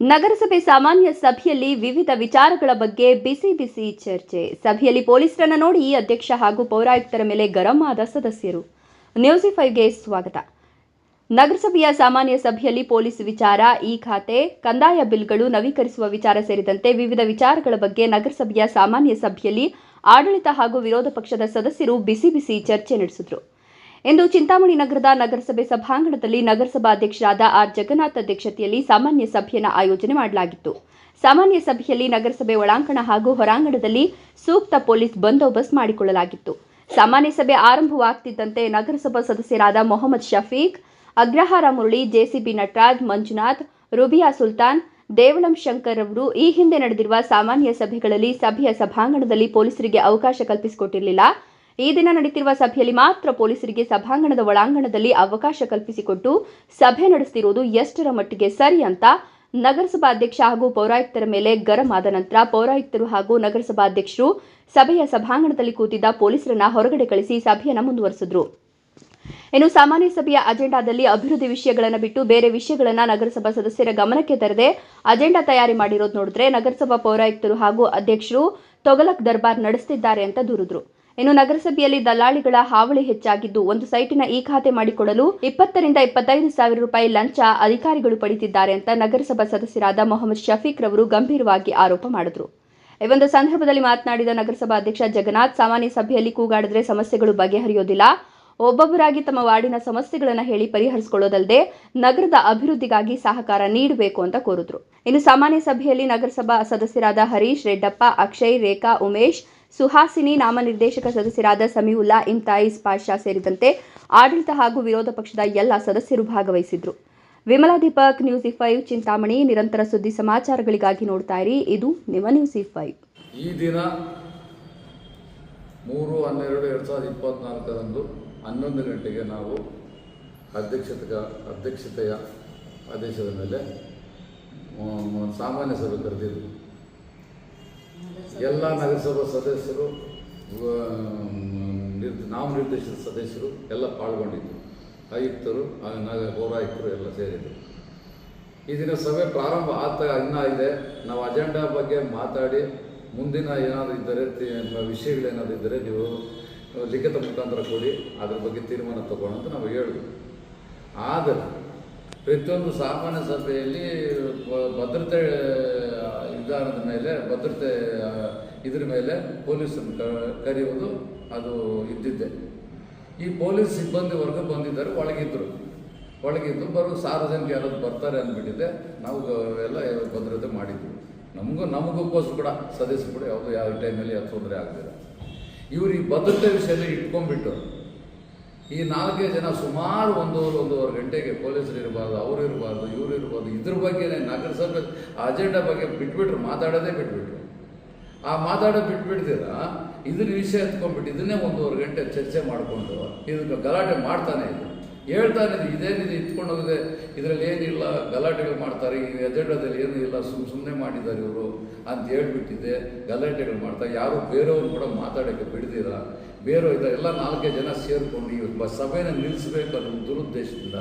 ನಗರಸಭೆ ಸಾಮಾನ್ಯ ಸಭೆಯಲ್ಲಿ ವಿವಿಧ ವಿಚಾರಗಳ ಬಗ್ಗೆ ಬಿಸಿ ಬಿಸಿ ಚರ್ಚೆ. ಸಭೆಯಲ್ಲಿ ಪೊಲೀಸರನ್ನ ನೋಡಿ ಅಧ್ಯಕ್ಷ ಹಾಗೂ ಪೌರಾಯುಕ್ತರ ಮೇಲೆ ಗರಂ ಆದ ಸದಸ್ಯರು. ನ್ಯೂಸ್ ಫೈವ್ಗೆ ಸ್ವಾಗತ. ನಗರಸಭೆಯ ಸಾಮಾನ್ಯ ಸಭೆಯಲ್ಲಿ ಪೊಲೀಸ್ ವಿಚಾರ, ಈ ಖಾತೆ, ಕಂದಾಯ ಬಿಲ್ಗಳು ನವೀಕರಿಸುವ ವಿಚಾರ ಸೇರಿದಂತೆ ವಿವಿಧ ವಿಚಾರಗಳ ಬಗ್ಗೆ ನಗರಸಭೆಯ ಸಾಮಾನ್ಯ ಸಭೆಯಲ್ಲಿ ಆಡಳಿತ ಹಾಗೂ ವಿರೋಧ ಪಕ್ಷದ ಸದಸ್ಯರು ಬಿಸಿ ಬಿಸಿ ಚರ್ಚೆ ನಡೆಸಿದರು. ಇಂದು ಚಿಂತಾಮಣಿ ನಗರದ ನಗರಸಭೆ ಸಭಾಂಗಣದಲ್ಲಿ ನಗರಸಭಾ ಅಧ್ಯಕ್ಷರಾದ ಆರ್ ಜಗನ್ನಾಥ್ ಅಧ್ಯಕ್ಷತೆಯಲ್ಲಿ ಸಾಮಾನ್ಯ ಸಭೆಯನ್ನು ಆಯೋಜನೆ ಮಾಡಲಾಗಿತ್ತು. ಸಾಮಾನ್ಯ ಸಭೆಯಲ್ಲಿ ನಗರಸಭೆ ಒಳಾಂಗಣ ಹಾಗೂ ಹೊರಾಂಗಣದಲ್ಲಿ ಸೂಕ್ತ ಪೊಲೀಸ್ ಬಂದೋಬಸ್ತ್ ಮಾಡಿಕೊಳ್ಳಲಾಗಿತ್ತು. ಸಾಮಾನ್ಯ ಸಭೆ ಆರಂಭವಾಗ್ತಿದ್ದಂತೆ ನಗರಸಭಾ ಸದಸ್ಯರಾದ ಮೊಹಮ್ಮದ್ ಶಫೀಕ್, ಅಗ್ರಹಾರ ಮುರಳಿ, ಜೆಸಿಬಿ ನಟರಾಜ್, ಮಂಜುನಾಥ್, ರುಬಿಯಾ ಸುಲ್ತಾನ್, ದೇವಳಂ ಶಂಕರ್ ಅವರು ಈ ಹಿಂದೆ ನಡೆದಿರುವ ಸಾಮಾನ್ಯ ಸಭೆಗಳಲ್ಲಿ ಸಭೆಯ ಸಭಾಂಗಣದಲ್ಲಿ ಪೊಲೀಸರಿಗೆ ಅವಕಾಶ ಕಲ್ಪಿಸಿಕೊಟ್ಟಿರಲಿಲ್ಲ. ಈ ದಿನ ನಡೆಯುತ್ತಿರುವ ಸಭೆಯಲ್ಲಿ ಮಾತ್ರ ಪೊಲೀಸರಿಗೆ ಸಭಾಂಗಣದ ಒಳಾಂಗಣದಲ್ಲಿ ಅವಕಾಶ ಕಲ್ಪಿಸಿಕೊಟ್ಟು ಸಭೆ ನಡೆಸುತ್ತಿರುವುದು ಎಷ್ಟರ ಮಟ್ಟಿಗೆ ಸರಿ ಅಂತ ನಗರಸಭಾ ಅಧ್ಯಕ್ಷ ಹಾಗೂ ಪೌರಾಯುಕ್ತರ ಮೇಲೆ ಗರಂ ಆದ ನಂತರ ಪೌರಾಯುಕ್ತರು ಹಾಗೂ ನಗರಸಭಾಧ್ಯಕ್ಷರು ಸಭೆಯ ಸಭಾಂಗಣದಲ್ಲಿ ಕೂತಿದ್ದ ಪೊಲೀಸರನ್ನ ಹೊರಗಡೆ ಕಳಿಸಿ ಸಭೆಯನ್ನು ಮುಂದುವರೆಸಿದ್ರು. ಇನ್ನು ಸಾಮಾನ್ಯ ಸಭೆಯ ಅಜೆಂಡಾದಲ್ಲಿ ಅಭಿವೃದ್ಧಿ ವಿಷಯಗಳನ್ನು ಬಿಟ್ಟು ಬೇರೆ ವಿಷಯಗಳನ್ನು ನಗರಸಭಾ ಸದಸ್ಯರ ಗಮನಕ್ಕೆ ತರದೆ ಅಜೆಂಡಾ ತಯಾರಿ ಮಾಡಿರೋದು ನೋಡಿದ್ರೆ ನಗರಸಭಾ ಪೌರಾಯುಕ್ತರು ಹಾಗೂ ಅಧ್ಯಕ್ಷರು ತೊಗಲಕ್ ದರ್ಬಾರ್ ನಡೆಸುತ್ತಿದ್ದಾರೆ ಅಂತ ದೂರಿದ್ರು. ಇನ್ನು ನಗರಸಭೆಯಲ್ಲಿ ದಲ್ಲಾಳಿಗಳ ಹಾವಳಿ ಹೆಚ್ಚಾಗಿದ್ದು, ಒಂದು ಸೈಟಿನ ಈ ಖಾತೆ ಮಾಡಿಕೊಡಲು ಇಪ್ಪತ್ತರಿಂದ ಇಪ್ಪತ್ತೈದು ಸಾವಿರ ರೂಪಾಯಿ ಲಂಚ ಅಧಿಕಾರಿಗಳು ಪಡೆಯುತ್ತಿದ್ದಾರೆ ಅಂತ ನಗರಸಭಾ ಸದಸ್ಯರಾದ ಮೊಹಮ್ಮದ್ ಶಫೀಕ್ ರವರು ಗಂಭೀರವಾಗಿ ಆರೋಪ ಮಾಡಿದ್ರು. ಈ ಒಂದು ಸಂದರ್ಭದಲ್ಲಿ ಮಾತನಾಡಿದ ನಗರಸಭಾ ಅಧ್ಯಕ್ಷ ಜಗನ್ನಾಥ್, ಸಾಮಾನ್ಯ ಸಭೆಯಲ್ಲಿ ಕೂಗಾಡಿದ್ರೆ ಸಮಸ್ಯೆಗಳು ಬಗೆಹರಿಯೋದಿಲ್ಲ. ಒಬ್ಬೊಬ್ಬರಾಗಿ ತಮ್ಮ ವಾರ್ಡಿನ ಸಮಸ್ಯೆಗಳನ್ನು ಹೇಳಿ ಪರಿಹರಿಸಿಕೊಳ್ಳೋದಲ್ಲದೆ ನಗರದ ಅಭಿವೃದ್ಧಿಗಾಗಿ ಸಹಕಾರ ನೀಡಬೇಕು ಅಂತ ಕೋರಿದ್ರು. ಇನ್ನು ಸಾಮಾನ್ಯ ಸಭೆಯಲ್ಲಿ ನಗರಸಭಾ ಸದಸ್ಯರಾದ ಹರೀಶ್, ರೆಡ್ಡಪ್ಪ, ಅಕ್ಷಯ್, ರೇಖಾ, ಉಮೇಶ್ ಸುಹಾಸಿನಿ ನಾಮನಿರ್ದೇಶಕ ಸದಸ್ಯರಾದ ಸಮೀವುಲ್ಲಾ ಇಮ್ತಾಯಿಸ್ ಪಾಷಾ ಸೇರಿದಂತೆ ಆಡಳಿತ ಹಾಗೂ ವಿರೋಧ ಪಕ್ಷದ ಎಲ್ಲ ಸದಸ್ಯರು ಭಾಗವಹಿಸಿದ್ರು. ವಿಮಲಾ ದೀಪಕ್, ನ್ಯೂಸ್ ಫೈವ್, ಚಿಂತಾಮಣಿ, ನಿರಂತರ ಸುದ್ದಿ ಸಮಾಚಾರಗಳಿಗಾಗಿ ನೋಡ್ತಾ ಇರಿ. ಇದು ನಿಮ್ಮ ನ್ಯೂಸ್ ಫೈವ್. ಈ ದಿನ ಮೂರು ಹನ್ನೆರಡು ಎರಡು ಸಾವಿರದ ಇಪ್ಪತ್ನಾಲ್ಕರಂದು ಹನ್ನೊಂದು ಗಂಟೆಗೆ ನಾವು ಅಧ್ಯಕ್ಷತೆಯ ಅಧ್ಯಕ್ಷತೆಯ ಆದೇಶದ ಮೇಲೆ ಸಾಮಾನ್ಯ ಸಭೆ ಕರೆದಿದ್ದರು ಎಲ್ಲ ನಗರಸಭಾ ಸದಸ್ಯರು ನಾಮ ನಿರ್- ನಾಮನಿರ್ದೇಶಿತ ಸದಸ್ಯರು ಎಲ್ಲ ಪಾಲ್ಗೊಂಡಿದ್ದರು. ಆಯುಕ್ತರು ನಗ, ಪೌರಾಯುಕ್ತರು ಎಲ್ಲ ಸೇರಿದರು. ಈ ದಿನ ಸಭೆ ಪ್ರಾರಂಭ ಆಗ್ತಾ ಇನ್ನೂ ಇದೆ. ನಾವು ಅಜೆಂಡಾ ಬಗ್ಗೆ ಮಾತಾಡಿ, ಮುಂದಿನ ಏನಾದರೂ ಇದ್ದರೆ ವಿಷಯಗಳೇನಾದರೂ ಇದ್ದರೆ ನೀವು ಲಿಖಿತ ಮುಖಾಂತರ ಕೊಡಿ, ಅದ್ರ ಬಗ್ಗೆ ತೀರ್ಮಾನ ಅಂತ ನಾವು ಹೇಳಿದ್ವಿ. ಆದರೆ, ಪ್ರತಿಯೊಂದು ಸಾಮಾನ್ಯ ಸಭೆಯಲ್ಲಿ ಭದ್ರತೆ ವಿಧಾನದ ಮೇಲೆ, ಭದ್ರತೆ ಇದ್ರ ಮೇಲೆ ಪೊಲೀಸನ್ನು ಕರೆಯುವುದು ಅದು ಇದ್ದಿದ್ದೆ. ಈ ಪೊಲೀಸ್ ಸಿಬ್ಬಂದಿ ವರ್ಗ ಬಂದಿದ್ದಾರೆ ಒಳಗಿದ್ದರು ಒಳಗಿದ್ದು ಬರೋ ಸಾರ್ವಜನಿಕ ಯಾರಾದ್ರು ಬರ್ತಾರೆ ಅಂದ್ಬಿಟ್ಟಿದೆ ನಾವು ಎಲ್ಲ ಭದ್ರತೆ ಮಾಡಿದ್ವಿ. ನಮಗೂ, ನಮಗೋಸ್ಕರ ಕೂಡ ಸದಸ್ಯ ಕೂಡ ಯಾವುದು ಯಾವ ಟೈಮಲ್ಲಿ ಯಾವ ತೊಂದರೆ ಆಗ್ತಿಲ್ಲ ಇವರು ಈ ಭದ್ರತೆ ವಿಷಯದಲ್ಲಿ ಇಟ್ಕೊಂಡ್ಬಿಟ್ಟು ಈ ನಾಲ್ಕೇ ಜನ ಸುಮಾರು ಒಂದೂವರೆ ಒಂದೂವರೆ ಗಂಟೆಗೆ ಪೊಲೀಸರು ಇರಬಾರ್ದು, ಅವರು ಇರಬಾರ್ದು, ಇವರು ಇರಬಾರ್ದು, ಇದ್ರ ಬಗ್ಗೆನೇ ನಗರಸಭೆ ಅಜೆಂಡಾ ಬಗ್ಗೆ ಬಿಟ್ಬಿಟ್ರು, ಮಾತಾಡೋದೇ ಬಿಟ್ಬಿಟ್ರು. ಆ ಮಾತಾಡೋದು ಬಿಟ್ಬಿಡ್ತೀರ? ಇದನ್ನ ವಿಷಯ ಎತ್ಕೊಂಡ್ಬಿಟ್ಟು ಇದನ್ನೇ ಒಂದೂವರೆ ಗಂಟೆ ಚರ್ಚೆ ಮಾಡಿಕೊಂಡು ಇದನ್ನು ಗಲಾಟೆ ಮಾಡ್ತಾನೆ ಇದ್ರು. ಹೇಳ್ತಾನೆ ಇದೇನಿದೆ ಇಟ್ಕೊಂಡು ಹೋಗಿದೆ. ಇದರಲ್ಲಿ ಏನಿಲ್ಲ, ಗಲಾಟೆಗಳು ಮಾಡ್ತಾರೆ. ಈ ಎಜೆಂಡದಲ್ಲಿ ಏನೂ ಇಲ್ಲ ಸುಮ್ಮ ಸುಮ್ಮನೆ ಮಾಡಿದ್ದಾರೆ ಇವರು ಅಂತ ಹೇಳ್ಬಿಟ್ಟಿದೆ ಗಲಾಟೆಗಳು ಮಾಡ್ತಾ, ಯಾರು ಬೇರೆಯವ್ರು ಕೂಡ ಮಾತಾಡೋಕ್ಕೆ ಬಿಡ್ದಿರ ಬೇರೆ ಎಲ್ಲ ನಾಲ್ಕೇ ಜನ ಸೇರಿಕೊಂಡು ಈ ಸಭೆನ ನಿಲ್ಲಿಸ್ಬೇಕು ಅನ್ನೋ ದುರುದ್ದೇಶದಿಂದ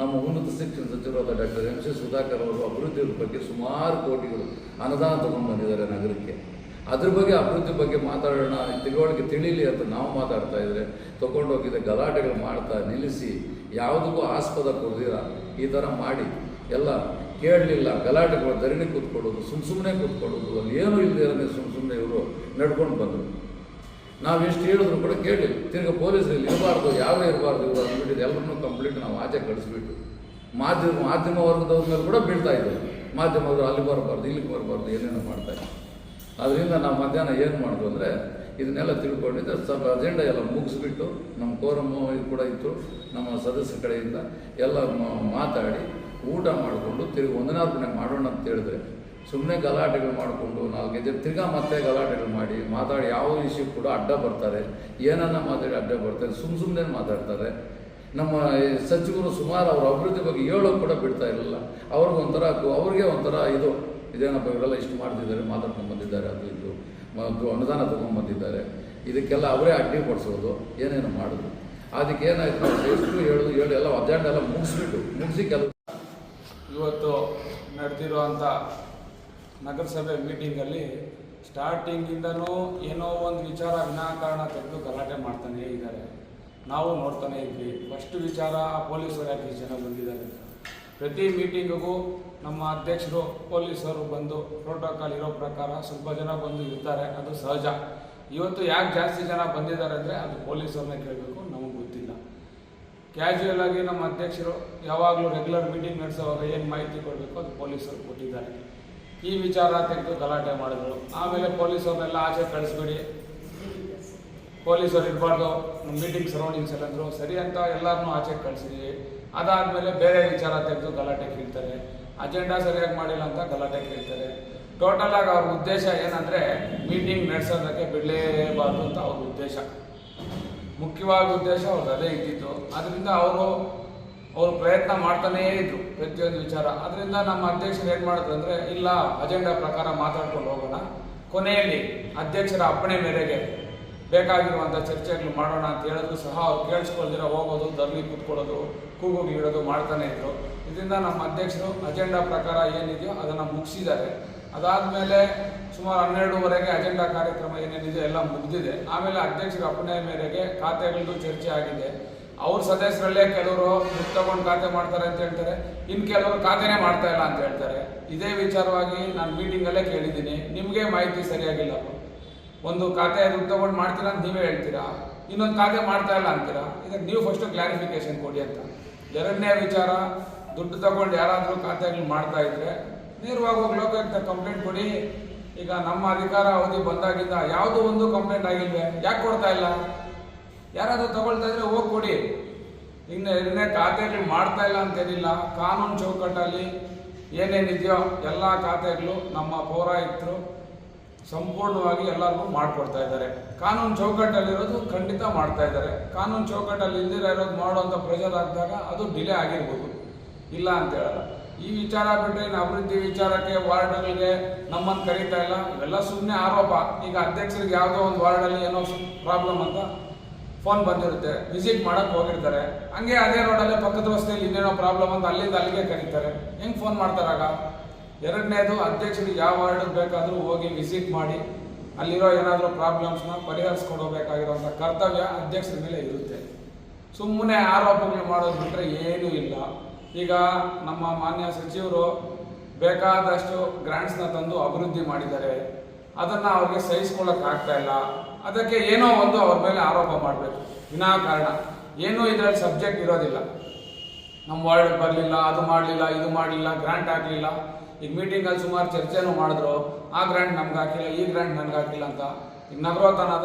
ನಮ್ಮ ಉನ್ನತ ಶಿಕ್ಷಣ ಸಚಿವರಾದ ಡಾಕ್ಟರ್ ಎಂ ಸಿ ಸುಧಾಕರ್ ಅವರು ಅಭಿವೃದ್ಧಿ ಬಗ್ಗೆ ಸುಮಾರು ಕೋಟಿಗಳು ಅನುದಾನ ತಗೊಂಡು ಬಂದಿದ್ದಾರೆ ನಗರಕ್ಕೆ. ಅದ್ರ ಬಗ್ಗೆ, ಅಭಿವೃದ್ಧಿ ಬಗ್ಗೆ ಮಾತಾಡೋಣ ತಿಳುವಳಿಕೆ ತಿಳಿಲಿ ಅಂತ ನಾವು ಮಾತಾಡ್ತಾ ಇದ್ದರೆ ತಗೊಂಡೋಗಿದ್ದೆ ಗಲಾಟೆಗಳು ಮಾಡ್ತಾ ನಿಲ್ಲಿಸಿ ಯಾವುದಕ್ಕೂ ಆಸ್ಪದ ಕೊಡ್ದಿರ. ಈ ಥರ ಮಾಡಿ ಎಲ್ಲ ಕೇಳಲಿಲ್ಲ, ಗಲಾಟೆಗಳು, ಧರಣಿ ಕೂತ್ಕೊಳ್ಳೋದು ಸುಮ್ಮ ಸುಮ್ಮನೆ ಕೂತ್ಕೊಳ್ಳೋದು, ಅಲ್ಲಿ ಏನೂ ಇಲ್ಲದೆ ಸುಮ್ಮ ಸುಮ್ಮನೆ ಇವರು ನಡ್ಕೊಂಡು ಬಂದರು. ನಾವು ಎಷ್ಟು ಹೇಳಿದ್ರು ಕೂಡ ಕೇಳಿ ತಿರ್ಗಿ ಪೊಲೀಸರಲ್ಲಿ ಇರಬಾರ್ದು ಯಾರು ಇರಬಾರ್ದು ಇವರು ಅಂದ್ಬಿಟ್ಟಿದ್ದು ಎಲ್ಲರನ್ನೂ ಕಂಪ್ಲೀಟ್ ನಾವು ಆಚೆ ಕಳಿಸ್ಬಿಟ್ಟು ಮಾಧ್ಯಮ ಮಾಧ್ಯಮ ವರ್ಗದವ್ರ ಮೇಲೆ ಕೂಡ ಬೀಳ್ತಾ ಇದ್ದಾರೆ. ಮಾಧ್ಯಮದವರು ಅಲ್ಲಿ ಬರಬಾರ್ದು, ಇಲ್ಲಿಗೆ ಬರಬಾರ್ದು, ಏನೇನೋ ಮಾಡ್ತಾ ಇದ್ದಾರೆ. ಅದರಿಂದ ನಾವು ಮಧ್ಯಾಹ್ನ ಏನು ಮಾಡಿದ್ವು ಅಂದರೆ ಇದನ್ನೆಲ್ಲ ತಿಳ್ಕೊಂಡಿದ್ದೆ. ಸ್ವಲ್ಪ ಅಜೆಂಡಾ ಎಲ್ಲ ಮುಗಿಸ್ಬಿಟ್ಟು ನಮ್ಮ ಕೋರಮ್ಮ ಇದು ಕೂಡ ಇತ್ತು, ನಮ್ಮ ಸದಸ್ಯ ಕಡೆಯಿಂದ ಎಲ್ಲ ಮಾತಾಡಿ ಊಟ ಮಾಡಿಕೊಂಡು ತಿರುಗಿ ವಂದನಾರ್ಪಣೆ ಮಾಡೋಣ ಅಂತ ಹೇಳಿದ್ರೆ ಸುಮ್ಮನೆ ಗಲಾಟೆಗಳು ಮಾಡಿಕೊಂಡು ನಾಲ್ಕು ಜನ ತಿರ್ಗಾ ಮತ್ತೆ ಗಲಾಟೆಗಳು ಮಾಡಿ ಮಾತಾಡಿ ಯಾವ ವಿಷಯ ಕೂಡ ಅಡ್ಡ ಬರ್ತಾರೆ. ಏನನ್ನ ಮಾತಾಡಿ ಅಡ್ಡ ಬರ್ತಾರೆ ಸುಮ್ಮ ಸುಮ್ಮನೆ ಮಾತಾಡ್ತಾರೆ. ನಮ್ಮ ಸಚಿವರು ಸುಮಾರು ಅವ್ರ ಅಭಿವೃದ್ಧಿ ಬಗ್ಗೆ ಹೇಳೋಕೆ ಕೂಡ ಬಿಡ್ತಾ ಇರಲಿಲ್ಲ. ಅವ್ರಿಗೊಂಥರ ಅವ್ರಿಗೆ ಒಂಥರ ಇದು, ಇದೇನಪ್ಪ ಇವರೆಲ್ಲ ಇಷ್ಟು ಮಾಡ್ತಿದ್ದಾರೆ, ಮಾತಾಡ್ಕೊಂಡು ಬಂದಿದ್ದಾರೆ, ಅದು ಮತ್ತು ಅನುದಾನ ತೊಗೊಂಡ್ಬಂದಿದ್ದಾರೆ. ಇದಕ್ಕೆಲ್ಲ ಅವರೇ ಅಡ್ಡಿ ಪಡಿಸೋದು, ಏನೇನು ಮಾಡೋದು. ಅದಕ್ಕೆ ಏನಾಯ್ತು ಎಷ್ಟು ಹೇಳೋದು ಹೇಳಿ ಎಲ್ಲ ಎಲ್ಲ ಮುಗಿಸ್ಬಿಟ್ಟು, ಮುಗಿಸಿ ಕೆಲವು ಇವತ್ತು ನಡೆದಿರುವಂಥ ನಗರಸಭೆ ಮೀಟಿಂಗಲ್ಲಿ ಸ್ಟಾರ್ಟಿಂಗಿಂದನೂ ಏನೋ ಒಂದು ವಿಚಾರ ವಿನಾಕಾರಣ ತೆಗೆದು ಗಲಾಟೆ ಮಾಡ್ತಾನೇ ಇದ್ದಾರೆ. ನಾವು ನೋಡ್ತಾನೆ ಇದ್ವಿ. ಫಸ್ಟ್ ವಿಚಾರ ಪೊಲೀಸರು ಯಾಕೆ ಜನ ಬಂದಿದ್ದಾರೆ ಪ್ರತಿ ಮೀಟಿಂಗಿಗೂ ನಮ್ಮ ಅಧ್ಯಕ್ಷರು, ಪೊಲೀಸರು ಬಂದು ಪ್ರೋಟೋಕಾಲ್ ಇರೋ ಪ್ರಕಾರ ಸ್ವಲ್ಪ ಜನ ಬಂದು ಇರ್ತಾರೆ. ಅದು ಸಹಜ. ಇವತ್ತು ಯಾಕೆ ಜಾಸ್ತಿ ಜನ ಬಂದಿದ್ದಾರೆ ಅಂದರೆ ಅದು ಪೊಲೀಸರನ್ನ ಕೇಳಬೇಕು, ನಮಗೆ ಗೊತ್ತಿಲ್ಲ. ಕ್ಯಾಶುಯಲ್ ಆಗಿ ನಮ್ಮ ಅಧ್ಯಕ್ಷರು ಯಾವಾಗಲೂ ರೆಗ್ಯುಲರ್ ಮೀಟಿಂಗ್ ನಡೆಸುವಾಗ ಏನು ಮಾಹಿತಿ ಕೊಡಬೇಕು ಅದು ಪೊಲೀಸರು ಕೊಟ್ಟಿದ್ದಾರೆ. ಈ ವಿಚಾರ ತೆಗೆದು ಗಲಾಟೆ ಮಾಡಿದ್ರು. ಆಮೇಲೆ ಪೊಲೀಸರನ್ನೆಲ್ಲ ಆಚೆ ಕಳಿಸ್ಬಿಡಿ. ಪೊಲೀಸರು ಇರಬಾರ್ದು ಮೀಟಿಂಗ್ ಸರೌಂಡಿಂಗ್ಸ್ ಎಲ್ಲ ಅಂದರು, ಸರಿ ಅಂತ ಎಲ್ಲರನ್ನೂ ಆಚೆ ಕಳಿಸಿದ್ವಿ ಅದಾದಮೇಲೆ ಬೇರೆ ವಿಚಾರ ತೆಗೆದು ಗಲಾಟೆ ಕೇಳ್ತಾರೆ. ಅಜೆಂಡಾ ಸರಿಯಾಗಿ ಮಾಡಿಲ್ಲ ಅಂತ ಗಲಾಟೆ ಕೇಳ್ತಾರೆ. ಟೋಟಲ್ ಆಗಿ ಅವ್ರ ಉದ್ದೇಶ ಏನಂದರೆ ಮೀಟಿಂಗ್ ನಡೆಸೋದಕ್ಕೆ ಬಿಡಲೇಬಾರ್ದು ಅಂತ ಅವ್ರ ಉದ್ದೇಶ. ಮುಖ್ಯವಾದ ಉದ್ದೇಶ ಅವ್ರದ್ದು ಅದೇ ಇದ್ದಿತ್ತು ಅದರಿಂದ ಅವರು ಅವರು ಪ್ರಯತ್ನ ಮಾಡ್ತಾನೇ ಇದ್ರು, ಪ್ರತಿಯೊಂದು ವಿಚಾರ. ಅದರಿಂದ ನಮ್ಮ ಅಧ್ಯಕ್ಷರು ಏನು ಮಾಡಿದ್ರು ಅಂದರೆ, ಇಲ್ಲ, ಅಜೆಂಡಾ ಪ್ರಕಾರ ಮಾತಾಡ್ಕೊಂಡು ಹೋಗೋಣ. ಕೊನೆಯಲ್ಲಿ ಅಧ್ಯಕ್ಷರ ಅಪ್ಪಣೆ ಮೇರೆಗೆ ಬೇಕಾಗಿರುವಂಥ ಚರ್ಚೆಗಳು ಮಾಡೋಣ ಅಂತ ಹೇಳಿದ್ರು ಸಹ ಅವ್ರು ಕೇಳಿಸ್ಕೊಳ್ದಿರ, ಹೋಗೋದು ದರ್ಲಿ ಕೂತ್ಕೊಳ್ಳೋದು, ಕೂಗೋಗಿ ಇಡೋದು ಮಾಡ್ತಾನೆ ಇದ್ರು. ಇದರಿಂದ ನಮ್ಮ ಅಧ್ಯಕ್ಷರು ಅಜೆಂಡಾ ಪ್ರಕಾರ ಏನಿದೆಯೋ ಅದನ್ನು ಮುಗಿಸಿದ್ದಾರೆ. ಅದಾದಮೇಲೆ ಸುಮಾರು ಹನ್ನೆರಡುವರೆಗೆ ಅಜೆಂಡಾ ಕಾರ್ಯಕ್ರಮ ಏನೇನಿದೆ ಎಲ್ಲ ಮುಗಿದಿದೆ. ಆಮೇಲೆ ಅಧ್ಯಕ್ಷರ ಅಪ್ಪಣೆಯ ಮೇರೆಗೆ ಖಾತೆಗಳದ್ದು ಚರ್ಚೆ ಆಗಿದೆ. ಅವ್ರ ಸದಸ್ಯರಲ್ಲೇ ಕೆಲವರು ದುಡ್ಡು ತಗೊಂಡು ಖಾತೆ ಮಾಡ್ತಾರೆ ಅಂತ ಹೇಳ್ತಾರೆ. ಇನ್ನು ಕೆಲವರು ಖಾತೆನೇ ಮಾಡ್ತಾ ಇಲ್ಲ ಅಂತ ಹೇಳ್ತಾರೆ. ಇದೇ ವಿಚಾರವಾಗಿ ನಾನು ಮೀಟಿಂಗಲ್ಲೇ ಕೇಳಿದ್ದೀನಿ. ನಿಮಗೆ ಮಾಹಿತಿ ಸರಿಯಾಗಿಲ್ಲ. ಒಂದು ಖಾತೆ ದುಡ್ಡು ತಗೊಂಡು ಮಾಡ್ತೀರಾ ಅಂತ ನೀವೇ ಹೇಳ್ತೀರಾ? ಇನ್ನೊಂದು ಖಾತೆ ಮಾಡ್ತಾ ಇಲ್ಲ ಅಂತೀರಾ? ಇದಕ್ಕೆ ನೀವು ಫಸ್ಟು ಕ್ಲಾರಿಫಿಕೇಶನ್ ಕೊಡಿ ಅಂತ. ಎರಡನೇ ವಿಚಾರ, ದುಡ್ಡು ತಗೊಂಡು ಯಾರಾದರೂ ಖಾತೆಗಳು ಮಾಡ್ತಾ ಇದ್ರೆ ನೇರವಾಗಿ ಹೋಗಿ ಲೋಕಾಯುಕ್ತ ಕಂಪ್ಲೇಂಟ್ ಕೊಡಿ. ಈಗ ನಮ್ಮ ಅಧಿಕಾರ ಅವಧಿ ಬಂದಾಗಿಂದ ಯಾವುದೋ ಒಂದು ಕಂಪ್ಲೇಂಟ್ ಆಗಿಲ್ವೇ? ಯಾಕೆ ಕೊಡ್ತಾ ಇಲ್ಲ? ಯಾರಾದರೂ ತಗೊಳ್ತಾ ಇದ್ರೆ ಹೋಗಿ ಕೊಡಿ. ಇನ್ನು ಎರಡನೇ ಖಾತೆಗಳು ಮಾಡ್ತಾ ಇಲ್ಲ ಅಂತೇನಿಲ್ಲ ಕಾನೂನು ಚೌಕಟ್ಟಲ್ಲಿ ಏನೇನಿದೆಯೋ ಎಲ್ಲ ಖಾತೆಗಳು ನಮ್ಮ ಪೌರಾಯುಕ್ತರು ಸಂಪೂರ್ಣವಾಗಿ ಎಲ್ಲರಿಗೂ ಮಾಡಿಕೊಡ್ತಾ ಇದ್ದಾರೆ. ಕಾನೂನು ಚೌಕಟ್ಟಲ್ಲಿರೋದು ಖಂಡಿತ ಮಾಡ್ತಾ ಇದ್ದಾರೆ. ಕಾನೂನು ಚೌಕಟ್ಟಲ್ಲಿ ಇಲ್ದಿರ ಇರೋದು ಮಾಡುವಂಥ ಪ್ರೆಷರ್ ಆಗಿದಾಗ ಅದು ಡಿಲೇ ಆಗಿರ್ಬೋದು. ಇಲ್ಲ ಅಂತ ಹೇಳಲ್ಲ. ಈ ವಿಚಾರ ಬಿಟ್ಟರೆ ಇನ್ನು ಅಭಿವೃದ್ಧಿ ವಿಚಾರಕ್ಕೆ ವಾರ್ಡ್ಗಳಿಗೆ ನಮ್ಮನ್ನು ಕರೀತಾ ಇಲ್ಲ. ಇವೆಲ್ಲ ಸುಮ್ಮನೆ ಆರೋಪ. ಈಗ ಅಧ್ಯಕ್ಷರಿಗೆ ಯಾವುದೋ ಒಂದು ವಾರ್ಡಲ್ಲಿ ಏನೋ ಪ್ರಾಬ್ಲಮ್ ಅಂತ ಫೋನ್ ಬಂದಿರುತ್ತೆ. ವಿಸಿಟ್ ಮಾಡಕ್ಕೆ ಹೋಗಿರ್ತಾರೆ. ಹಂಗೆ ಅದೇ ರೋಡಲ್ಲೇ ಪಕ್ಕದ ರಸ್ತೆಯಲ್ಲಿ ಇನ್ನೇನೋ ಪ್ರಾಬ್ಲಮ್ ಅಂತ ಅಲ್ಲಿಂದ ಅಲ್ಲಿಗೆ ಕರೀತಾರೆ. ಹೆಂಗೆ ಫೋನ್ ಮಾಡ್ತಾರಾಗ? ಎರಡನೇದು ಅಧ್ಯಕ್ಷರಿಗೆ ಯಾವ ವಾರ್ಡ್ ಬೇಕಾದರೂ ಹೋಗಿ ವಿಸಿಟ್ ಮಾಡಿ, ಅಲ್ಲಿರೋ ಏನಾದರೂ ಪ್ರಾಬ್ಲಮ್ಸ್ನ ಪರಿಹರಿಸ್ಕೊಂಡು ಹೋಗ್ಬೇಕಾಗಿರೋಂಥ ಕರ್ತವ್ಯ ಅಧ್ಯಕ್ಷರ ಮೇಲೆ ಇರುತ್ತೆ. ಸುಮ್ಮನೆ ಆರೋಪಗಳು ಮಾಡೋದು ಬಿಟ್ಟರೆ ಏನೂ ಇಲ್ಲ. ಈಗ ನಮ್ಮ ಮಾನ್ಯ ಸಚಿವರು ಬೇಕಾದಷ್ಟು ಗ್ರ್ಯಾಂಟ್ಸ್ನ ತಂದು ಅಭಿವೃದ್ಧಿ ಮಾಡಿದ್ದಾರೆ. ಅದನ್ನು ಅವ್ರಿಗೆ ಸಹಿಸ್ಕೊಳ್ಳೋಕ್ಕಾಗ್ತಾ ಇಲ್ಲ. ಅದಕ್ಕೆ ಏನೋ ಒಂದು ಅವ್ರ ಮೇಲೆ ಆರೋಪ ಮಾಡಬೇಕು. ವಿನಾಕಾರಣ ಏನೂ ಇದರಲ್ಲಿ ಸಬ್ಜೆಕ್ಟ್ ಇರೋದಿಲ್ಲ. ನಮ್ಮ ವಾರ್ಡ್ ಬರಲಿಲ್ಲ, ಅದು ಮಾಡಲಿಲ್ಲ, ಇದು ಮಾಡಲಿಲ್ಲ ಗ್ರ್ಯಾಂಟ್ ಆಗಲಿಲ್ಲ ಈಗ ಮೀಟಿಂಗಲ್ಲಿ ಸುಮಾರು ಚರ್ಚೆನೂ ಮಾಡಿದ್ರು, ಆ ಗ್ರ್ಯಾಂಡ್ ನಮ್ಗೆ ಹಾಕಿಲ್ಲ, ಈ ಗ್ರ್ಯಾಂಡ್ ನನ್ಗೆ ಹಾಕಿಲ್ಲ ಅಂತ. ಈಗ ನಗರೋತ್ಥಾನ